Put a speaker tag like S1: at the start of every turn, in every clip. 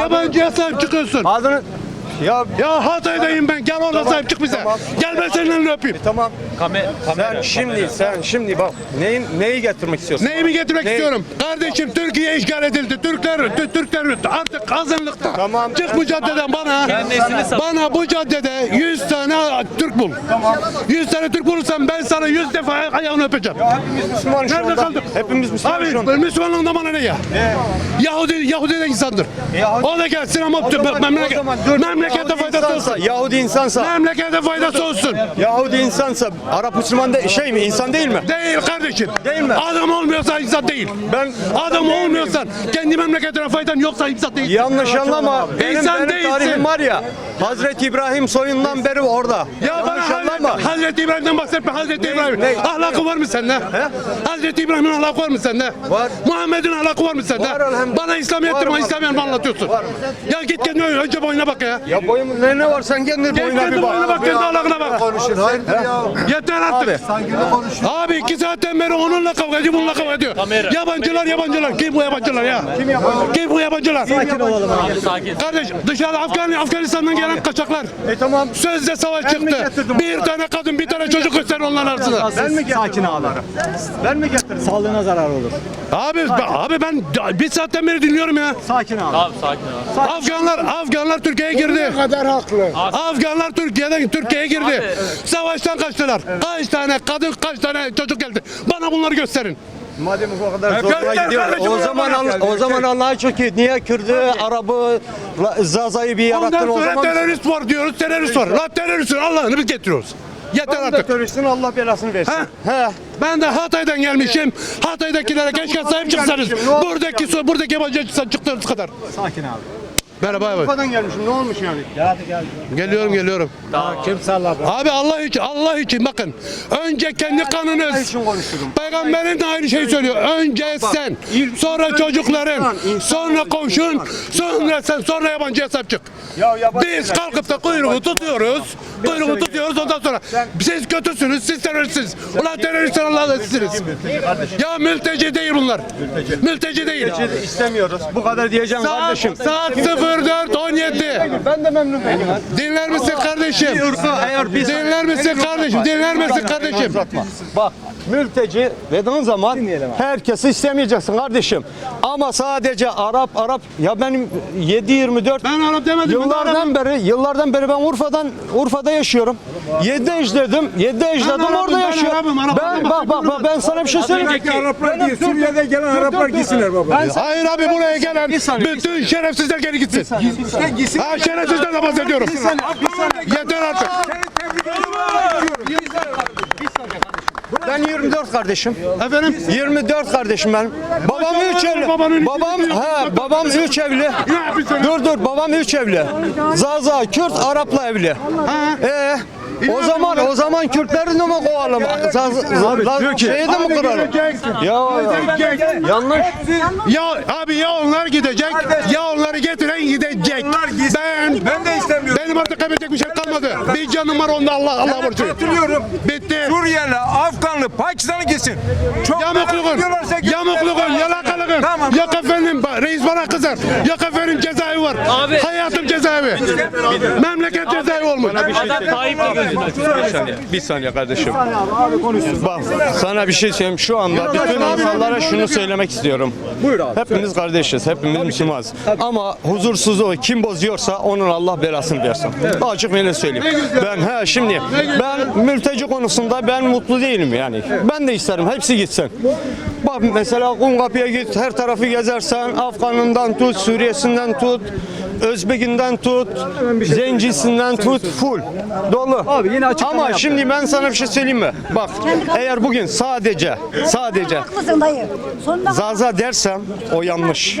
S1: yabancıya sahip çıkıyorsun.
S2: Adını ya
S1: Ya Hatay'dayım ben. Gel orada sahip çık bize.
S2: Tamam.
S1: Gel ben senin elini öpeyim.
S2: tamam.
S3: Kamera.
S2: Sen şimdi sen şimdi bak neyin neyi getirmek istiyorsun?
S1: Neyimi getirmek
S2: Ne?
S1: istiyorum? Kardeşim Türkiye işgal edildi. Türkler, Tü- Türkler artık azınlıkta.
S2: Tamam.
S1: Çık bu caddeden bana. Bana bu caddede 100 tane Türk bul. 100 tane Türk bulursan ben sana 100 defa ayağını öpeceğim.
S2: Hepimiz Müslüman şu
S1: Nerede kaldık?
S2: Hepimiz Müslüman
S1: Abi
S2: şu anda.
S1: Müslümanlığında bana ne ya? Yahudi, Yahudi de insandır.
S2: Yahudi-
S1: O da gelsin ama
S2: zaman-
S1: memleket,
S2: zaman
S1: memlekete faydası olsun.
S2: Yahudi insansa,
S1: Memlekete faydası olsun.
S2: Yahudi insansa Arap Müslüman de, şey mi insan değil mi?
S1: Değil kardeşim.
S2: Değil mi?
S1: Adam olmuyorsa insan değil.
S2: Ben
S1: Adam olmuyorsan kendi memleketine faydan yoksa insan değil.
S2: yanlış anlama. Benim,
S1: İnsan
S2: benim
S1: değilsin.
S2: tarihim var ya. Hazreti İbrahim soyundan beri orada.
S1: Ya bana. Hazreti, Hazreti İbrahim'den bahsetme. Hazreti İbrahim.
S2: ne?
S1: Ahlakı var mı sende? Hazreti İbrahim'in ahlakı var mı sende?
S2: Var.
S1: Muhammed'in ahlakı var mı sende?
S2: Var elhamdülillah.
S1: Bana İslamiyet'tir
S2: Var, var.
S1: İslamiyet mi anlatıyorsun?
S2: Var.
S1: Ya git kendine önce boyuna bak ya.
S2: Ya boyum ne ne var sen kendi
S1: Gel
S2: boyuna
S1: kendi
S2: bir
S1: boyuna
S2: bak.
S1: bak, kendi ahlakına bak.
S4: Konuşun hayırdır ya?
S1: Yeter artık. Abi iki saatten beri onunla kavga ediyor, bununla kavga ediyor.
S3: Kamera.
S1: Yabancılar, yabancılar. Kim bu yabancılar ya? Kim yabancılar? Kim bu yabancılar? Sakin olalım
S3: Abi sakin.
S1: Kardeş dışarıda Afgan, Afganistan'dan gelen kaçaklar.
S2: E tamam.
S1: Sözde savaş
S2: mi
S1: çıktı.
S2: getirdim
S1: Bir
S2: onları?
S1: tane kadın, bir tane çocuk göster onların arasında.
S2: Ben mi Sakin abi. Ben mi getirdim?
S5: Sağlığına zarar olur.
S1: Abi, abi ben bir saatten beri dinliyorum ya.
S5: Sakin abi.
S3: Abi sakin ol.
S1: Afganlar, Afganlar Türkiye'ye girdi.
S4: kadar haklı.
S1: Afganlar Türkiye'den Türkiye'ye girdi. Savaştan kaçtılar. Kaç tane kadın, kaç tane çocuk geldi. Bana bunları gösterin.
S2: Madem bu kadar zoruna gidiyor. O zaman. Allah- o zaman Allah'a çok iyi. Niye Kürdü, Arabı, Zaza'yı bir
S1: Ondan
S2: yarattın o
S1: sonra
S2: zaman?
S1: terörist var diyoruz, terörist var. La teröristin Allah'ını biz getiriyoruz. Yeter
S2: Ben de
S1: artık.
S2: teröristin Allah belasını versin.
S1: Ha?
S2: He.
S1: Ben de Hatay'dan gelmişim. Hatay'dakilere keşke sahip çıksanız.
S2: gelmişim, ne olmuş
S1: Buradaki buradaki yabancı çıktığınız kadar.
S5: Sakin abi.
S1: Merhaba abi.
S2: Kafadan gelmişim ne olmuş yani?
S5: Hadi gel.
S1: Geliyorum geliyorum.
S5: Kim salla bırak.
S1: Abi Allah için Allah için bakın. Önce kendi
S2: Allah
S1: kanınız.
S2: için konuşuyorum.
S1: Peygamberin de aynı şeyi söylüyor. Önce sen,
S2: ilk-
S1: sonra
S2: önce
S1: çocukların,
S2: insan, insan
S1: sonra komşun,
S2: insan.
S1: sonra sen, sonra yabancıya sahip çık.
S2: Ya yabancı
S1: Biz kalkıp da kuyruğu tutuyoruz. Kuyruğu tutuyoruz ondan sonra. Siz kötüsünüz, siz teröristsiniz. Ulan teröristler Allah'la sizsiniz. Ya mülteci değil bunlar. Mülteci değil.
S2: İstemiyoruz. Bu kadar diyeceğim
S1: Saat,
S2: kardeşim.
S1: saat 04.17.
S2: Ben de memnun değilim.
S1: Dinler misin kardeşim?
S2: Eğer biz
S1: Dinler misin kardeşim? Dinler misin kardeşim?
S2: Bak mülteci dediğin zaman herkesi istemeyeceksin kardeşim. Ama sadece Arap Arap ya benim 7-24
S1: Ben Arap demedim. ben
S2: Yıllardan beri, yıllardan beri ben Urfa'dan Urfa'da yaşıyorum. 7 ecdadım, 7 ecdadım orada
S1: ben
S2: yaşıyorum. Ben bak bak bak ben sana bir şey söyleyeyim.
S4: Araplar değil, Suriye'den gelen Araplar gitsinler baba.
S1: Hayır abi buraya gelen bütün şerefsizler geri gitsin. Ha şerefsizden de bahsediyorum. Yeter artık.
S2: Ben 24 kardeşim.
S1: Efendim?
S2: 24 kardeşim ben. Babam
S1: Maşallah,
S2: 3 evli. Babam he babam 3 evli. Dur dur babam 3 evli. Zaza Kürt Arapla evli. Ee o zaman o zaman Kürtleri de mi kovalım? Abi
S4: diyor ki-
S2: şeyi de mi kıralım? Ya yanlış.
S1: Ya abi ya onlar gidecek ya onları getiren gidecek. Ben
S4: Ben de istemiyorum.
S1: benim artık kaybedecek bir şey kalmadı. Bir canım var onda Allah Allah borcu.
S4: Hatırlıyorum.
S1: Bitti.
S4: Suriyeli, Afganlı, Pakistanlı gitsin. Çok gitsinler.
S1: yamukluğun, yalakalığın.
S4: Tamam.
S1: Yok efendim reis bana kızar. Yok efendim cezaevi var.
S3: Abi.
S1: Hayatım cezaevi. Memleket cezaevi olmuş.
S3: Adam Tayyip'le gözünü
S2: Bir saniye, kardeşim. Bak sana bir şey söyleyeyim. Şu anda bütün insanlara şunu söylemek istiyorum. Buyur abi. Hepimiz kardeşiz, hepimiz Müslümanız. Ama huzursuzluğu kim bozuyorsa onun Allah belasını versin. Açık ve söyleyeyim. Ben he şimdi ben mülteci konusunda ben mutlu değilim yani. Ben de isterim hepsi gitsin. Bak mesela Kumkapı'ya git her tarafı gezersen Afgan'ından tut, Suriye'sinden tut, Özbekinden tut, Zencisinden tut, full. Dolu.
S5: Abi yine açıklama
S2: Ama
S5: yaptı.
S2: şimdi ben sana bir şey söyleyeyim mi? Bak eğer bugün sadece sadece
S6: Haklısın dayı. Sonunda
S2: Zaza dersem o yanlış.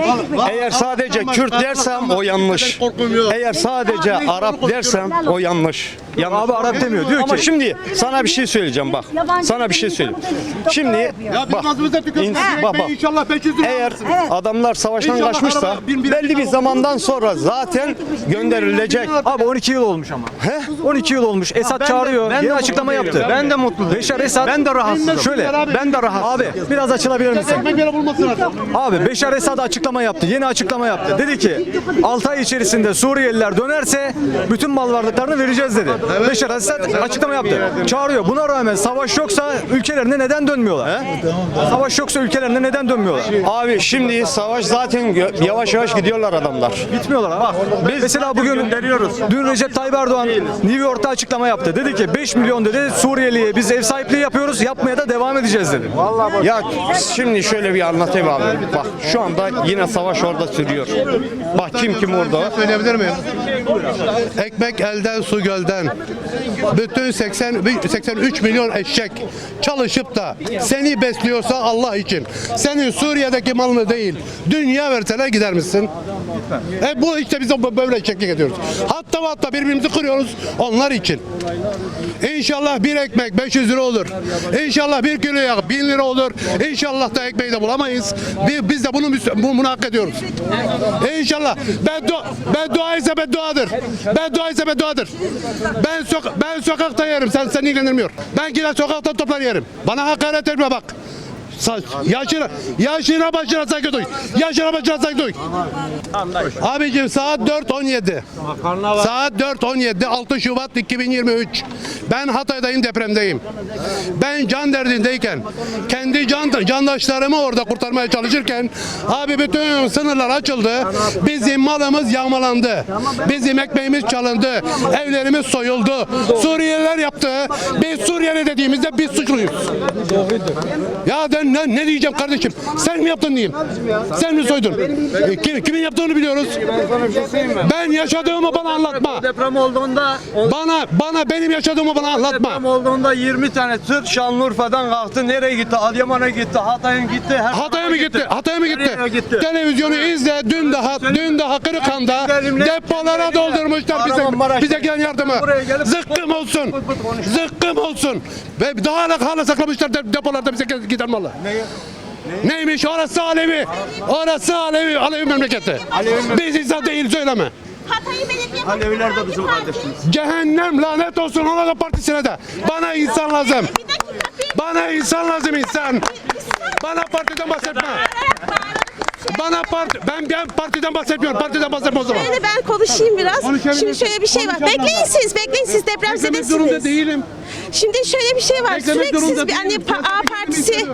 S2: Eğer sadece Kürt dersem o yanlış. Eğer sadece Arap dersem o yanlış. Yanlış.
S6: Abi Arap demiyor. Diyor
S2: Ama
S6: ki
S2: şimdi sana bir şey söyleyeceğim bak. Sana bir şey söyleyeyim. Şimdi
S1: Ya
S2: bak.
S1: ağzımızda
S2: ins- bak bak.
S1: İnşallah 500 lira
S2: Eğer adamlar savaştan
S1: İnşallah
S2: kaçmışsa
S1: araba bin- bin-
S2: belli bir zamandan sonra zaten gönderilecek.
S6: abi 12 yıl olmuş ama.
S2: He?
S6: 12 yıl olmuş.
S2: De-
S6: çağırıyor.
S2: ben de
S6: açıklama yaptı.
S2: Ben de mutlu değilim.
S6: Beşar Esad.
S2: Ben de rahatsızım.
S6: Şöyle.
S2: Ben de rahatsızım.
S6: Abi biraz açılabilir misin?
S1: Ekmek bile bulmasın artık.
S6: Abi Beşar Esad açıklama yaptı. Yeni açıklama yaptı. Dedi ki 6 ay içerisinde Suriyeliler dönerse bütün mal varlıklarını vereceğiz dedi. Beşar Esad açıklama yaptı. Çağırıyor. Buna rağmen savaş yoksa ülkelerine neden dönmüyorlar? Savaş yoksa ülkelerine neden dönmüyorlar?
S2: Abi şimdi savaş zaten gö- yavaş yavaş gidiyorlar adamlar.
S6: Bitmiyorlar abi. Bak, mesela bugün Dün Recep Tayyip Erdoğan New York'ta açıklama yaptı. Dedi ki 5 milyon dedi Suriyeliye biz ev sahipliği yapıyoruz. Yapmaya da devam edeceğiz dedi.
S2: Ya şimdi şöyle bir anlatayım abi. Bak şu anda yine savaş orada sürüyor. Bak kim kim orada.
S1: Söyleyebilir miyim? Ekmek elden su gölden. Bütün 80 83 milyon eşek çalışıp da seni besliyorsa Allah için. Senin Suriye'deki malını değil, dünya verseler gider misin? E bu işte biz böyle eşeklik ediyoruz. Hatta hatta birbirimizi kırıyoruz onlar için. İnşallah bir ekmek 500 lira olur. İnşallah bir kilo yağ 1000 lira olur. İnşallah da ekmeği de bulamayız. Biz, de bunu, bunu hak ediyoruz. İnşallah. Ben dua, ben dua ise ben duadır. Ben dua ise ben. Ben sok ben sokakta yerim. Sen seni ilgilendirmiyor. Ben gider sokakta toplar yerim. Bana hakaret etme bak. Sa- Yaşına, yaşına başına saygı duy. Yaşına başına saygı duy. Abicim saat 4.17. Saat 4.17 6 Şubat 2023. Ben Hatay'dayım depremdeyim. Ben can derdindeyken kendi can candaşlarımı orada kurtarmaya çalışırken abi bütün sınırlar açıldı. Bizim malımız yağmalandı. Bizim ekmeğimiz çalındı. Evlerimiz soyuldu. Suriyeliler yaptı. Biz Suriyeli dediğimizde biz suçluyuz. Ya ben ne, ne diyeceğim kardeşim? Sen mi yaptın diyeyim? Sen mi soydun? E, kim- kimin yaptığını biliyoruz. Ben yaşadığımı bana anlatma.
S2: Deprem olduğunda
S1: Bana bana benim yaşadığımı bana anlatma.
S2: deprem olduğunda 20 tane Türk Şanlıurfa'dan kalktı. Nereye gitti? Adıyaman'a gitti. Hatay'a gitti. her
S1: Hatay'a mı gitti? Hatay'a mı gitti?
S2: Gitti?
S1: Televizyonu izle. Dün daha dün daha Kırıkhan'da depolara doldurmuşlar bize bize gelen yardımı. Zıkkım olsun. Zıkkım olsun. Ve daha hala, hala saklamışlar de- depolarda bize giden malı. Neymiş orası Alevi. Orası Alevi. Alevi memleketi. Biz insan değil söyleme.
S7: Hatay'ı belediye
S2: Aleviler de bizim kardeşimiz.
S1: Cehennem lanet olsun ona da partisine de. Bana insan lazım. Bana insan lazım insan. Bana partiden bahsetme. Bana parti ben ben partiden bahsetmiyorum. Partiden bahsetme o zaman.
S7: Şöyle ben konuşayım biraz. Şimdi şöyle bir şey var. Bekleyin siz, bekleyin siz
S1: Beklemek durumda
S7: depremzedesiniz.
S1: değilim.
S7: Şimdi şöyle bir şey var.
S1: Beklemek
S7: Sürekli siz
S1: durumda
S7: bir hani
S1: değilim.
S7: pa- A partisi,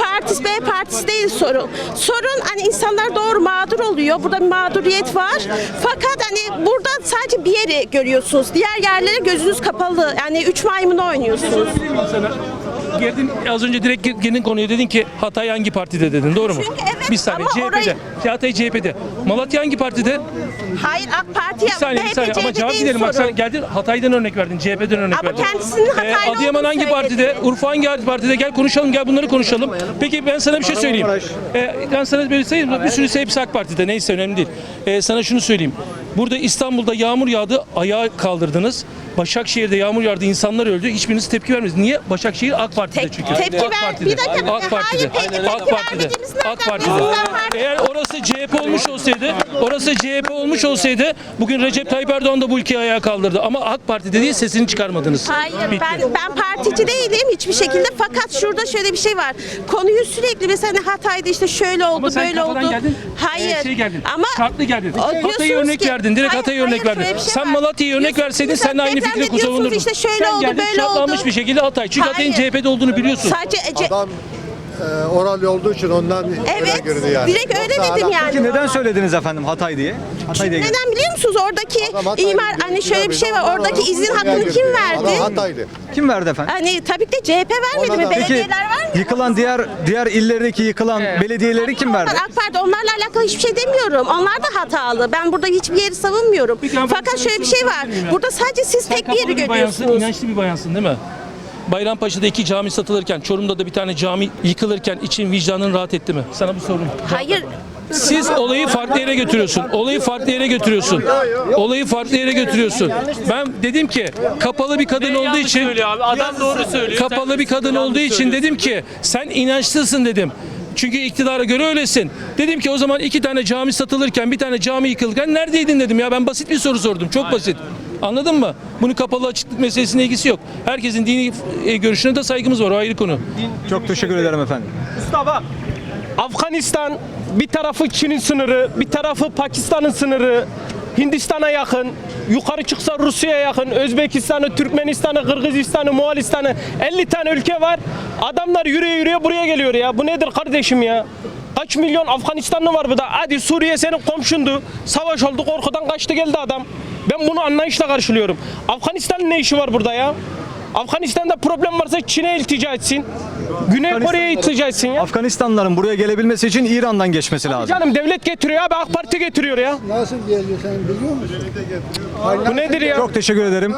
S7: partisi B partisi değil sorun. Sorun hani insanlar doğru mağdur oluyor. Burada bir mağduriyet var. Fakat hani burada sadece bir yeri görüyorsunuz. Diğer yerlere gözünüz kapalı. Yani üç maymunu oynuyorsunuz.
S3: Girdin az önce direkt girdin konuya dedin ki Hatay hangi partide dedin doğru mu?
S7: Çünkü evet,
S3: bir saniye
S7: ama
S3: CHP'de.
S7: orayı-
S3: Hatay CHP'de. Malatya hangi partide?
S7: Hayır AK Parti
S3: Bir saniye bir saniye ama cevap gidelim bak sen geldin Hatay'dan örnek verdin CHP'den örnek
S7: Ama
S3: verdin.
S7: kendisinin Hataylı
S3: Adıyaman
S7: olduğunu
S3: hangi
S7: söyledi.
S3: partide? Urfa hangi partide? Gel konuşalım gel bunları konuşalım. Peki ben sana bir şey söyleyeyim. Ee, ben sana bir sayayım bir sürü hepsi AK Parti'de neyse önemli değil. Ee, sana şunu söyleyeyim. Burada İstanbul'da yağmur yağdı ayağa kaldırdınız. Başakşehir'de yağmur yağdı insanlar öldü. Hiçbiriniz tepki vermediniz. Niye? Başakşehir AK Parti'de
S7: Tek-
S3: çünkü.
S7: tepki
S3: AK
S7: ver-
S3: Parti'de.
S7: bir dakika, bir
S3: AK
S7: dakika.
S3: Parti'de.
S7: Hayır, tepki
S3: AK Parti'de.
S7: vermediğimiz nereden
S3: AK Parti'de.
S7: biliyorsun?
S3: Eğer orası CHP olmuş olsaydı, orası CHP olmuş olsaydı bugün Recep Tayyip Erdoğan da bu ülkeyi ayağa kaldırdı. Ama AK Parti'de değil sesini çıkarmadınız.
S7: Hayır
S3: Bitti.
S7: ben ben partici değilim hiçbir şekilde fakat şurada şöyle bir şey var. Konuyu sürekli mesela hani Hatay'da işte şöyle oldu
S3: sen
S7: böyle oldu.
S3: kafadan geldin.
S7: Hayır.
S3: e, şey geldin.
S7: Ama
S3: şartlı geldin.
S7: O diyorsunuz
S3: örnek
S7: ki-
S3: verdin. Direkt
S7: Hayır,
S3: Hatay'ı
S7: hayır,
S3: örnek verdin.
S7: şöyle bir şey
S3: sen
S7: var.
S3: Malatya'yı örnek
S7: Diyorsunuz
S3: verseydin sen de aynı
S7: depremde
S3: fikri
S7: diyorsunuz işte şöyle
S3: sen
S7: oldu,
S3: geldin
S7: böyle
S3: şartlanmış
S7: oldu.
S3: bir şekilde Hatay. Çünkü Hatay'ın
S7: Hayır.
S3: CHP'de olduğunu biliyorsun.
S7: Sadece Ece-
S8: Adam e, oral olduğu için ondan öyle
S7: evet
S8: girdi yani.
S7: direkt öyle
S8: Yoksa
S7: dedim
S8: adam-
S6: Peki
S7: yani.
S6: neden söylediniz efendim Hatay diye? Hatay diye.
S7: Neden biliyor musunuz oradaki
S8: Adam Hataylı
S7: imar
S8: diyor,
S7: hani şöyle bir şey var oradaki izin hakkını
S8: girdi.
S7: kim
S8: Adam
S7: verdi?
S8: Hataylı.
S6: Kim verdi efendim?
S7: Hani tabii ki de CHP vermedi
S8: Ona
S7: mi?
S8: da-
S6: Peki
S7: Belediyeler vermedi.
S6: yıkılan diğer diğer illerdeki yıkılan belediyeleri kim verdi?
S7: Onlar AK Parti onlarla alakalı hiçbir şey demiyorum. Onlar da hatalı. Ben burada hiçbir yeri savunmuyorum.
S3: Peki
S7: Fakat
S3: sana
S7: şöyle bir
S3: soru
S7: şey var.
S3: sorayım ya.
S7: Burada sadece siz
S3: Sen
S7: tek bir yeri
S3: kapalı bayansın,
S7: görüyorsunuz.
S3: inançlı bir bayansın değil mi? Bayrampaşa'da iki cami satılırken, Çorum'da da bir tane cami yıkılırken için vicdanın rahat etti mi? Sana bu sorum.
S7: Hayır.
S3: siz olayı farklı yere götürüyorsun. Olayı farklı yere götürüyorsun. Olayı farklı yere götürüyorsun. Ben dedim ki kapalı bir kadın olduğu için
S9: Adam doğru söylüyor.
S3: kapalı bir kadın olduğu için dedim ki sen inançlısın dedim. Çünkü iktidara göre öylesin. Dedim ki o zaman iki tane cami satılırken bir tane cami yıkılırken neredeydin dedim ya ben basit bir soru sordum. Çok basit. Anladın mı? Bunun kapalı açıklık meselesine ilgisi yok. Herkesin dini e, görüşüne de saygımız var. O ayrı konu.
S6: Çok teşekkür ederim efendim.
S9: Mustafa, Afganistan bir tarafı Çin'in sınırı, bir tarafı Pakistan'ın sınırı, Hindistan'a yakın, yukarı çıksa Rusya'ya yakın, Özbekistan'ı, Türkmenistan'ı, Kırgızistan'ı, Moğolistan'ı 50 tane ülke var. Adamlar yürüye yürüye buraya geliyor ya. Bu nedir kardeşim ya? Kaç milyon Afganistanlı var burada. Hadi Suriye senin komşundu. Savaş oldu korkudan kaçtı geldi adam. Ben bunu anlayışla karşılıyorum. Afganistan'ın ne işi var burada ya? Afganistan'da problem varsa Çin'e iltica etsin. Güney Kore'ye iltica etsin ya.
S6: Afganistanlıların buraya gelebilmesi için İran'dan geçmesi lazım.
S9: Canım devlet getiriyor abi AK Parti getiriyor ya.
S8: Nasıl geliyor sen biliyor musun?
S9: Bu nedir ya?
S6: Çok teşekkür ederim.